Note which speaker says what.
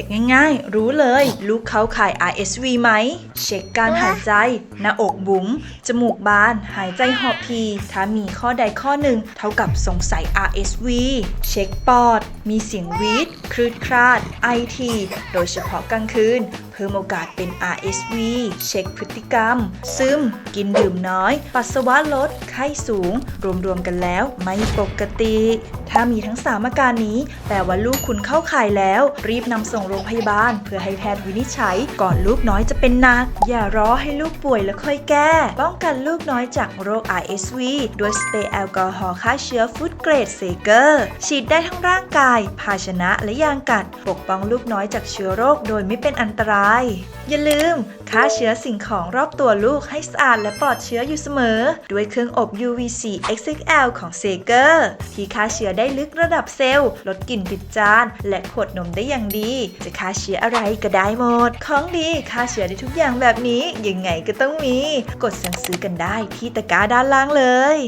Speaker 1: ช็คง่ายๆ รู้เลย ลูกเขาขาย RSV ไหม เช็คการหายใจ หน้าอกบุ๋ม จมูกบาน หายใจหอบที ถ้ามีข้อใดข้อหนึ่ง เท่ากับสงสัย RSV เช็คปอด มีเสียงวีดคลืดคลาดไอทีโดยเฉพาะกลางคืน เพิ่มโอกาสเป็น RSV เช็คพฤติกรรม ซึม กินดื่มน้อย ปัสสาวะลด ไข้สูง รวมๆกันแล้วไม่ปกติ ถ้ามีทั้ง 3 อาการนี้ แปลว่าลูกคุณเข้าข่ายแล้ว รีบนำส่งโรงพยาบาล เพื่อให้แพทย์วินิจฉัย ก่อนลูกน้อยจะเป็นหนัก อย่ารอให้ลูกป่วยแล้วค่อยแก้ ป้องกันลูกน้อยจากโรค RSV ด้วยสเปรย์แอลกอฮอล์ฆ่าเชื้อฟูดเกรดเซเกอร์ฉีดได้ทั้งร่างกาย ภาชนะและยางกัด ปกป้องลูกน้อยจากเชื้อโรคโดยไม่เป็นอันตราย อย่าลืมฆ่าเชื้อสิ่งของรอบตัวลูกให้สะอาดและปลอดเชื้ออยู่เสมอ ด้วยเครื่องอบ UVC XXL ของเซเกอร์ที่ฆ่าเชื้อได้ลึกระดับเซลล์ ลดกลิ่นติดจาน และขวดนมได้อย่างดี จะฆ่าเชื้ออะไรก็ได้หมด ของดีฆ่าเชื้อได้ทุกอย่างแบบนี้ ยังไงก็ต้องมี กดสั่งซื้อกันได้ที่ตะกร้าด้านล่างเลย